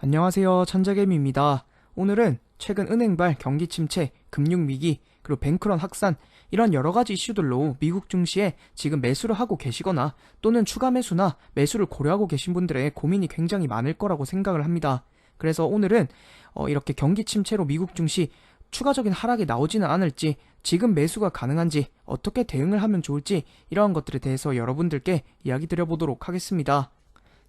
안녕하세요. 천재개미입니다. 오늘은 최근 은행발 경기 침체, 금융위기, 그리고 뱅크런 확산, 이런 여러 가지 이슈들로 미국 증시에 지금 매수를 하고 계시거나 또는 추가 매수나 매수를 고려하고 계신 분들의 고민이 굉장히 많을 거라고 생각을 합니다. 그래서 오늘은 어, 이렇게 경기 침체로 미국 증시 추가적인 하락이 나오지는 않을지, 지금 매수가 가능한지, 어떻게 대응을 하면 좋을지, 이러한 것들에 대해서 여러분들께 이야기 드려보도록 하겠습니다.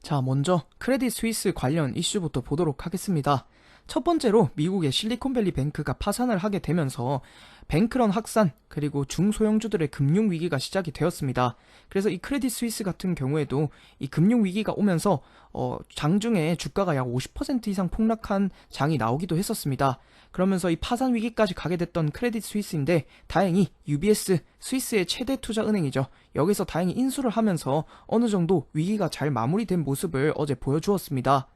자, 먼저 크레딧 스위스 관련 이슈부터 보도록 하겠습니다. 첫 번째로 미국의 실리콘밸리 뱅크가 파산을 하게 되면서 뱅크런 확산 그리고 중소형주들의 금융 위기가 시작이 되었습니다. 그래서 이 크레딧 스위스 같은 경우에도 이 금융 위기가 오면서 어, 장중에 주가가 약 50% 이상 폭락한 장이 나오기도 했었습니다. 그러면서 이 파산 위기까지 가게 됐던 크레딧 스위스인데 다행히 UBS 스위스의 최대 투자 은행이죠. 여기서 다행히 인수를 하면서 어느 정도 위기가 잘 마무리된 모습을 어제 보여주었습니다.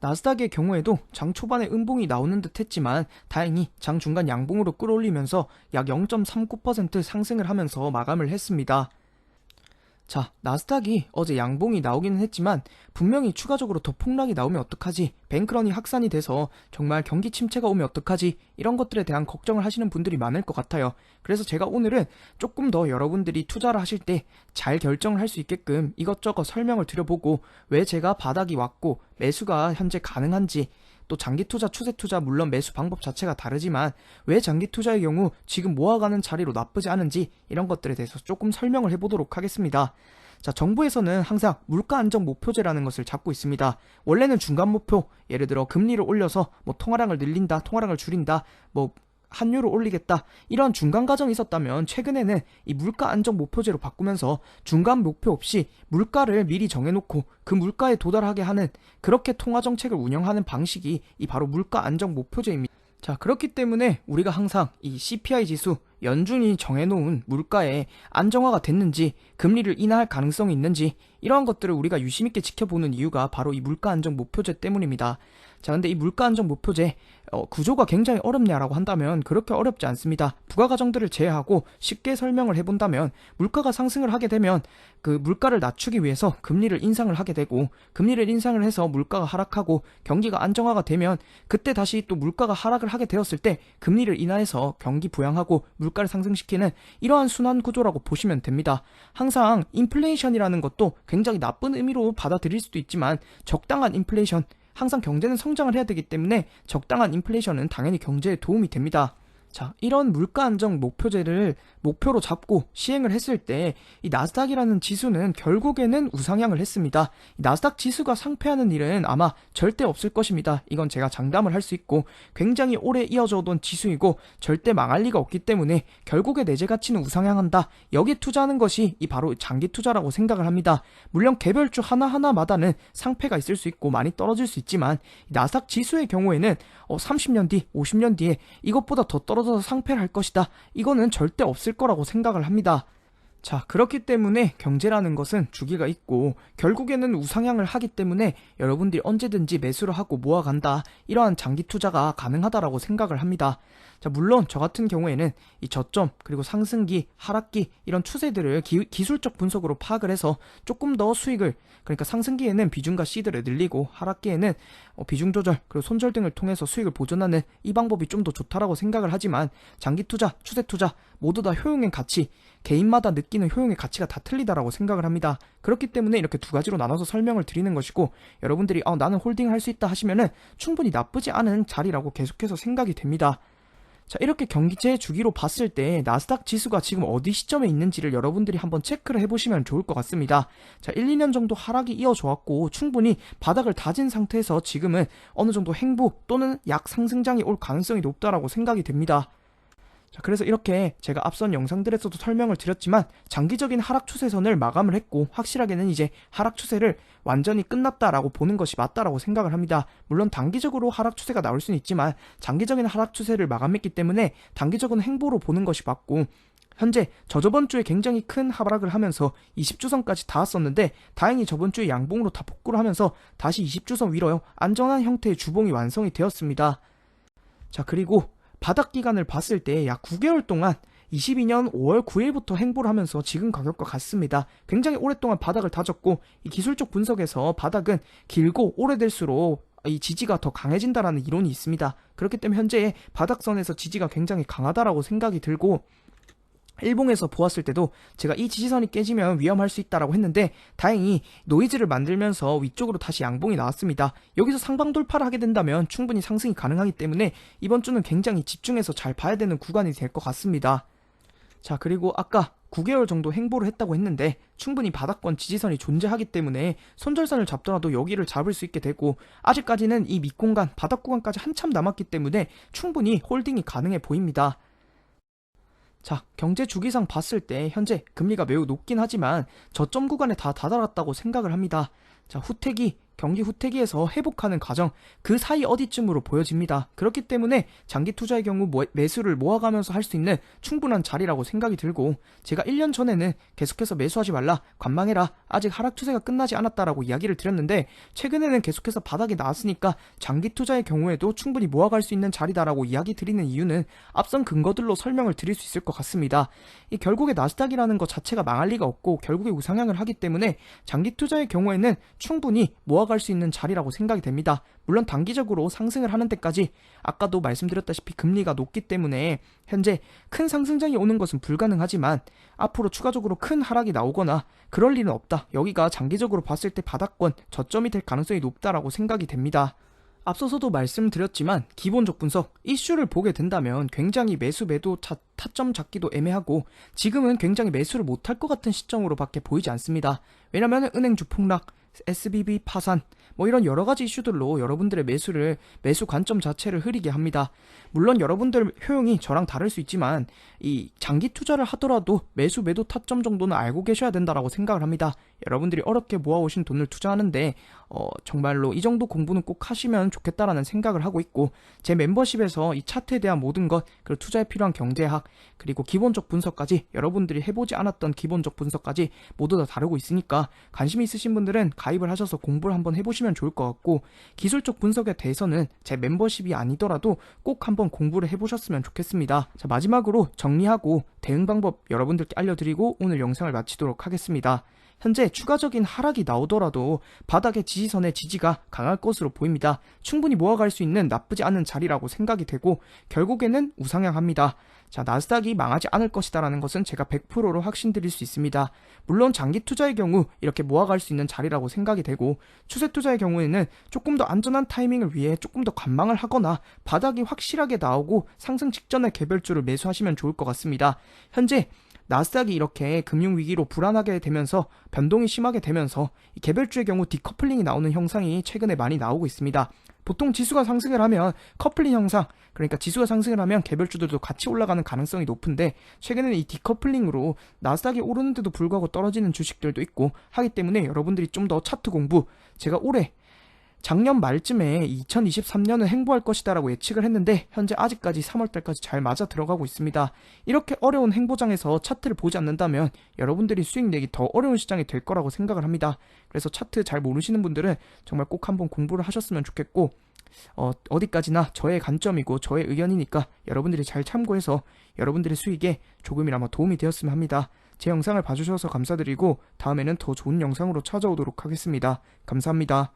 나스닥의 경우에도 장 초반에 음봉이 나오는 듯 했지만 다행히 장 중간 양봉으로 끌어올리면서 약 0.39% 상승을 하면서 마감을 했습니다. 자, 나스닥이 어제 양봉이 나오기는 했지만 분명히 추가적으로 더 폭락이 나오면 어떡하지? 뱅크런이 확산이 돼서 정말 경기 침체가 오면 어떡하지? 이런 것들에 대한 걱정을 하시는 분들이 많을 것 같아요. 그래서 제가 오늘은 조금 더 여러분들이 투자를 하실 때 잘 결정을 할 수 있게끔 이것저것 설명을 드려보고 왜 제가 바닥이 왔고 매수가 현재 가능한지 또 장기 투자, 추세 투자 물론 매수 방법 자체가 다르지만 왜 장기 투자의 경우 지금 모아가는 자리로 나쁘지 않은지 이런 것들에 대해서 조금 설명을 해보도록 하겠습니다. 자, 정부에서는 항상 물가 안정 목표제라는 것을 잡고 있습니다. 원래는 중간 목표, 예를 들어 금리를 올려서 뭐 통화량을 늘린다, 통화량을 줄인다, 뭐 환율을 올리겠다 이런 중간 과정이 있었다면 최근에는 이 물가 안정 목표제로 바꾸면서 중간 목표 없이 물가를 미리 정해놓고 그 물가에 도달하게 하는 그렇게 통화 정책을 운영하는 방식이 이 바로 물가 안정 목표제입니다. 자 그렇기 때문에 우리가 항상 이 CPI 지수 연준이 정해놓은 물가에 안정화가 됐는지 금리를 인하할 가능성이 있는지 이러한 것들을 우리가 유심있게 지켜보는 이유가 바로 이 물가 안정 목표제 때문입니다. 자, 근데 이 물가 안정 목표제 어, 구조가 굉장히 어렵냐라고 한다면 그렇게 어렵지 않습니다. 부가가정들을 제외하고 쉽게 설명을 해본다면 물가가 상승을 하게 되면 그 물가를 낮추기 위해서 금리를 인상을 하게 되고 금리를 인상을 해서 물가가 하락하고 경기가 안정화가 되면 그때 다시 또 물가가 하락을 하게 되었을 때 금리를 인하해서 경기 부양하고 물가를 상승시키는 이러한 순환 구조라고 보시면 됩니다. 항상 인플레이션이라는 것도 굉장히 나쁜 의미로 받아들일 수도 있지만 적당한 인플레이션 항상 경제는 성장을 해야 되기 때문에 적당한 인플레이션은 당연히 경제에 도움이 됩니다. 자, 이런 물가 안정 목표제를 목표로 잡고 시행을 했을 때 이 나스닥이라는 지수는 결국에는 우상향을 했습니다. 이 나스닥 지수가 상패하는 일은 아마 절대 없을 것입니다. 이건 제가 장담을 할 수 있고 굉장히 오래 이어져 오던 지수이고 절대 망할 리가 없기 때문에 결국에 내재 가치는 우상향한다. 여기에 투자하는 것이 이 바로 장기 투자라고 생각을 합니다. 물론 개별주 하나하나마다는 상패가 있을 수 있고 많이 떨어질 수 있지만 나스닥 지수의 경우에는 어, 30년 뒤, 50년 뒤에 이것보다 더 떨어 져서 상패를 할 것이다. 이거는 절대 없을 거라고 생각을 합니다. 자, 그렇기 때문에 경제라는 것은 주기가 있고 결국에는 우상향을 하기 때문에 여러분들이 언제든지 매수를 하고 모아간다. 이러한 장기 투자가 가능하다라고 생각을 합니다. 자, 물론 저 같은 경우에는 이 저점 그리고 상승기, 하락기 이런 추세들을 기, 기술적 분석으로 파악을 해서 조금 더 수익을 그러니까 상승기에는 비중과 시드를 늘리고 하락기에는 어, 비중 조절 그리고 손절 등을 통해서 수익을 보존하는 이 방법이 좀 더 좋다라고 생각을 하지만 장기 투자, 추세 투자 모두 다 효용의 가치 개인마다 느끼는 효용의 가치가 다 틀리다라고 생각을 합니다. 그렇기 때문에 이렇게 두 가지로 나눠서 설명을 드리는 것이고 여러분들이 어, 나는 홀딩을 할 수 있다 하시면은 충분히 나쁘지 않은 자리라고 계속해서 생각이 됩니다. 자, 이렇게 경기제 주기로 봤을 때 나스닥 지수가 지금 어디 시점에 있는지를 여러분들이 한번 체크를 해보시면 좋을 것 같습니다. 자, 1, 2년 정도 하락이 이어져왔고 충분히 바닥을 다진 상태에서 지금은 어느 정도 행보 또는 약 상승장이 올 가능성이 높다라고 생각이 됩니다. 자, 그래서 이렇게 제가 앞선 영상들에서도 설명을 드렸지만 장기적인 하락 추세선을 마감을 했고 확실하게는 이제 하락 추세를 완전히 끝났다라고 보는 것이 맞다라고 생각을 합니다. 물론 단기적으로 하락 추세가 나올 수는 있지만 장기적인 하락 추세를 마감했기 때문에 단기적인 행보로 보는 것이 맞고 현재 저저번 주에 굉장히 큰 하락을 하면서 20주선까지 닿았었는데 다행히 저번 주에 양봉으로 다 복구를 하면서 다시 20주선 위로요 안전한 형태의 주봉이 완성이 되었습니다. 자 그리고 바닥 기간을 봤을 때 약 9개월 동안 22년 5월 9일부터 행보를 하면서 지금 가격과 같습니다. 굉장히 오랫동안 바닥을 다졌고 이 기술적 분석에서 바닥은 길고 오래될수록 이 지지가 더 강해진다라는 이론이 있습니다. 그렇기 때문에 현재 바닥선에서 지지가 굉장히 강하다라고 생각이 들고 일봉에서 보았을 때도 제가 이 지지선이 깨지면 위험할 수 있다라고 했는데 다행히 노이즈를 만들면서 위쪽으로 다시 양봉이 나왔습니다. 여기서 상방 돌파를 하게 된다면 충분히 상승이 가능하기 때문에 이번 주는 굉장히 집중해서 잘 봐야 되는 구간이 될 것 같습니다. 자, 그리고 아까 9개월 정도 행보를 했다고 했는데 충분히 바닥권 지지선이 존재하기 때문에 손절선을 잡더라도 여기를 잡을 수 있게 되고 아직까지는 이 밑공간 바닥 구간까지 한참 남았기 때문에 충분히 홀딩이 가능해 보입니다. 자, 경제 주기상 봤을 때 현재 금리가 매우 높긴 하지만 저점 구간에 다 다다랐다고 생각을 합니다. 자, 후퇴기, 경기 후퇴기에서 회복하는 과정, 그 사이 어디쯤으로 보여집니다. 그렇기 때문에 장기 투자의 경우 모- 매수를 모아가면서 할 수 있는 충분한 자리라고 생각이 들고 제가 1년 전에는 계속해서 매수하지 말라, 관망해라, 아직 하락 추세가 끝나지 않았다라고 이야기를 드렸는데 최근에는 계속해서 바닥이 나왔으니까 장기 투자의 경우에도 충분히 모아갈 수 있는 자리다라고 이야기 드리는 이유는 앞선 근거들로 설명을 드릴 수 있을 것 같습니다. 이 결국에 나스닥이라는 것 자체가 망할 리가 없고 결국에 우상향을 하기 때문에 장기 투자의 경우에는 충분히 모아 갈 수 있는 자리라고 생각이 됩니다. 물론 단기적으로 상승을 하는 데까지 아까도 말씀드렸다시피 금리가 높기 때문에 현재 큰 상승장이 오는 것은 불가능하지만 앞으로 추가적으로 큰 하락이 나오거나 그럴 일은 없다. 여기가 장기적으로 봤을 때 바닥권 저점이 될 가능성이 높다라고 생각이 됩니다. 앞서서도 말씀드렸지만 기본적 분석 이슈를 보게 된다면 굉장히 매수 매도 차, 타점 잡기도 애매하고 지금은 굉장히 매수를 못할 것 같은 시점으로 밖에 보이지 않습니다. 왜냐면 은행 주 폭락, SBB 파산 뭐 이런 여러 가지 이슈들로 여러분들의 매수를 매수 관점 자체를 흐리게 합니다. 물론 여러분들 효용이 저랑 다를 수 있지만 이 장기 투자를 하더라도 매수 매도 타점 정도는 알고 계셔야 된다라고 생각을 합니다. 여러분들이 어렵게 모아오신 돈을 투자하는데 어, 정말로 이 정도 공부는 꼭 하시면 좋겠다라는 생각을 하고 있고 제 멤버십에서 이 차트에 대한 모든 것 그리고 투자에 필요한 경제학 그리고 기본적 분석까지 여러분들이 해보지 않았던 기본적 분석까지 모두 다 다루고 있으니까 관심 있으신 분들은 가 입을 하셔서 공부를 한번 해보시면 좋을 것 같고 기술적 분석에 대해서는 제 멤버십이 아니더라도 꼭 한번 공부를 해보셨으면 좋겠습니다. 자 마지막으로 정리하고 대응 방법 여러분들께 알려드리고 오늘 영상을 마치도록 하겠습니다. 현재 추가적인 하락이 나오더라도 바닥의 지지선의 지지가 강할 것으로 보입니다. 충분히 모아갈 수 있는 나쁘지 않은 자리라고 생각이 되고 결국에는 우상향합니다. 자, 나스닥이 망하지 않을 것이다라는 것은 제가 100%로 확신드릴 수 있습니다. 물론 장기 투자의 경우 이렇게 모아갈 수 있는 자리라고 생각이 되고 추세 투자의 경우에는 조금 더 안전한 타이밍을 위해 조금 더 관망을 하거나 바닥이 확실하게 나오고 상승 직전에 개별주를 매수하시면 좋을 것 같습니다. 현재 나스닥이 이렇게 금융위기로 불안하게 되면서 변동이 심하게 되면서 이 개별주의 경우 디커플링이 나오는 형상이 최근에 많이 나오고 있습니다. 보통 지수가 상승을 하면 커플링 형상, 그러니까 지수가 상승을 하면 개별주들도 같이 올라가는 가능성이 높은데 최근에는 이 디커플링으로 나스닥이 오르는데도 불구하고 떨어지는 주식들도 있고 하기 때문에 여러분들이 좀 더 차트 공부, 제가 올해 작년 말쯤에 2023년은 행보할 것이다라고 예측을 했는데 현재 아직까지 3월달까지 잘 맞아 들어가고 있습니다. 이렇게 어려운 행보장에서 차트를 보지 않는다면 여러분들이 수익 내기 더 어려운 시장이 될 거라고 생각을 합니다. 그래서 차트 잘 모르시는 분들은 정말 꼭 한번 공부를 하셨으면 좋겠고 어, 어디까지나 저의 관점이고 저의 의견이니까 여러분들이 잘 참고해서 여러분들의 수익에 조금이나마 도움이 되었으면 합니다. 제 영상을 봐주셔서 감사드리고 다음에는 더 좋은 영상으로 찾아오도록 하겠습니다. 감사합니다.